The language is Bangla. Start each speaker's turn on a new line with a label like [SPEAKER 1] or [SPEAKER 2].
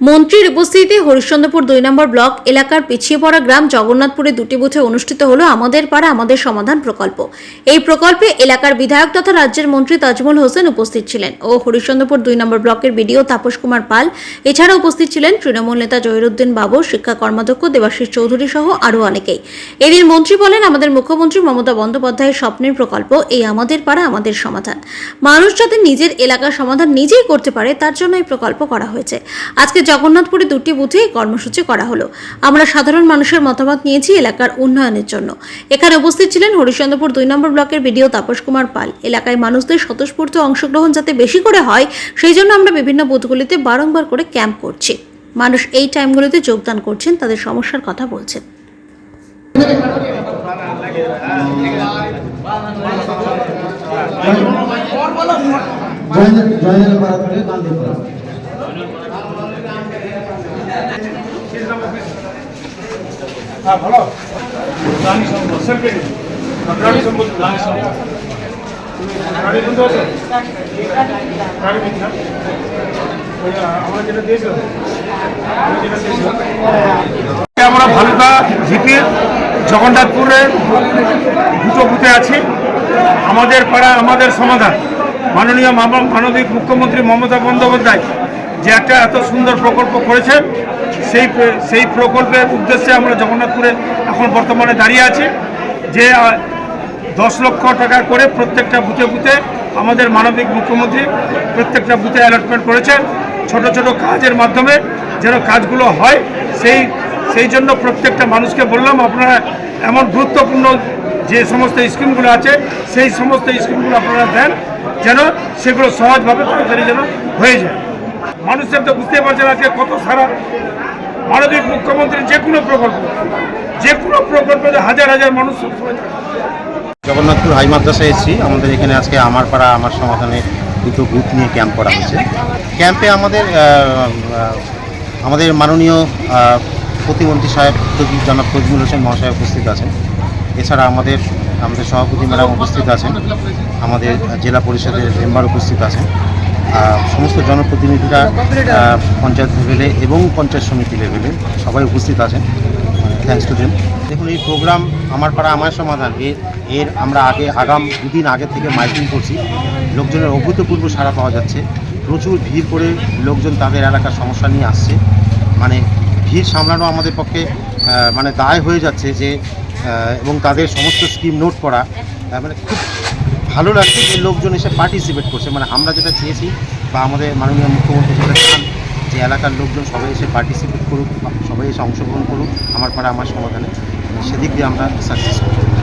[SPEAKER 1] মন্ত্রীর উপস্থিতিতে হরিশ্চন্দ্রপুর দুই নম্বর ব্লক এলাকার পিছিয়ে পড়া গ্রাম জগন্নাথপুরে দুটি বুথে অনুষ্ঠিত হলো আমাদের পাড়া, আমাদের সমাধান প্রকল্প। এই প্রকল্পে এলাকার বিধায়ক তথা রাজ্যের মন্ত্রী তাজমুল হোসেন উপস্থিত ছিলেন ও হরিশ্চন্দ্রপুর দুই নম্বর ব্লকের বিডিও তাপস কুমার পাল এছাড়া উপস্থিত ছিলেন তৃণমূল নেতা জহিরুদ্দিন বাবু শিক্ষা কর্মাধ্যক্ষ দেবাশিস চৌধুরী সহ আরও অনেকেই। এদিন মন্ত্রী বলেন, আমাদের মুখ্যমন্ত্রী মমতা বন্দ্যোপাধ্যায়ের স্বপ্নের প্রকল্প, এই আমাদের পাড়া, আমাদের সমাধান। মানুষ যাতে নিজের এলাকার সমাধান নিজেই করতে পারে, তার জন্য এই প্রকল্প করা হয়েছে। আজকে জগন্নাথপুরে দুটি বুথে এই কর্মসূচি করা হলো। আমরা সাধারণ মানুষের মতামত নিয়েছি এলাকার উন্নয়নের জন্য। এখানে উপস্থিত ছিলেন হরিশ্চন্দ্রপুর দুই নম্বর ব্লকের বিডিও তাপস কুমার পাল। এলাকায় মানুষদের স্বতঃস্ফূর্ত অংশগ্রহণ যাতে বেশি করে হয়, সেই জন্য আমরা বিভিন্ন বুথগুলিতে বারংবার করে ক্যাম্প করছি। মানুষ এই টাইমগুলিতে যোগদান করছেন, তাদের সমস্যার কথা বলছেন।
[SPEAKER 2] গান্ধীপুরা
[SPEAKER 3] হ্যাঁ আমরা ভালুকা জিপির জগন্নাথপুরের দুটো বুথে আছি। আমাদের পাড়া, আমাদের সমাধান। মাননীয় মাননীয় মুখ্যমন্ত্রী মমতা বন্দ্যোপাধ্যায় যে একটা এত সুন্দর প্রকল্প করেছেন সেই সেই প্রকল্পের উদ্দেশ্যে আমরা জগন্নাথপুরে এখন বর্তমানে দাঁড়িয়ে আছি। যে দশ লক্ষ টাকা করে প্রত্যেকটা বুথে বুথে আমাদের মানবিক মুখ্যমন্ত্রী প্রত্যেকটা বুথে অ্যালটমেন্ট করেছেন ছোট ছোট কাজের মাধ্যমে যেন কাজগুলো হয়, সেই সেই জন্য প্রত্যেকটা মানুষকে বললাম, আপনারা এমন গুরুত্বপূর্ণ যে সমস্ত স্কিমগুলো আছে, সেই সমস্ত স্কিমগুলো আপনারা দেন যেন সেগুলো সহজভাবে তাড়াতাড়ি যেন হয়ে যায়। মানুষের তো বুঝতে পারছেন আজকে কত সারা মানবিক মুখ্যমন্ত্রীর যে কোনো প্রকল্প, যে কোনো প্রকল্পে হাজার হাজার মানুষ
[SPEAKER 4] জগন্নাথপুর হাই মাদ্রাসায় এসেছি। আমাদের এখানে আজকে আমার পাড়া আমার সমাধানে দুটো বুথ নিয়ে ক্যাম্প করা হয়েছে। ক্যাম্পে আমাদের আমাদের মাননীয় প্রতিমন্ত্রী সাহেব জনাব তজমুল হোসেন মহাশয় উপস্থিত আছেন। এছাড়া আমাদের আমাদের সভাপতি ম্যাডাম উপস্থিত আছেন। আমাদের জেলা পরিষদের মেম্বার উপস্থিত আছেন। সমস্ত জনপ্রতিনিধিরা পঞ্চায়েত লেভেলে এবং পঞ্চায়েত সমিতি লেভেলে সবাই উপস্থিত আছেন। থ্যাংকস টু দেম দেখুন, এই প্রোগ্রাম আমার পাড়া আমার সমাধান। এর এর আমরা আগে, আগাম দুদিন আগে থেকে মাইকিং করছি। লোকজনের অভূতপূর্ব সাড়া পাওয়া যাচ্ছে। প্রচুর ভিড় করে লোকজন তাদের এলাকার সমস্যা নিয়ে আসছে। মানে ভিড় সামলানো আমাদের পক্ষে মানে দায় হয়ে যাচ্ছে যে এবং তাদের সমস্ত স্কিম নোট করা মানে খুব ভালো লাগছে যে লোকজন এসে পার্টিসিপেট করছে। মানে আমরা যেটা চেয়েছি বা আমাদের মাননীয় মুখ্যমন্ত্রী যেটা চান যে এলাকার লোকজন সবাই এসে পার্টিসিপেট করুক সবাই এসে অংশগ্রহণ করুক, আমার পাড়া আমার সমাধানে সেদিক দিয়ে আমরা সাকসেস করি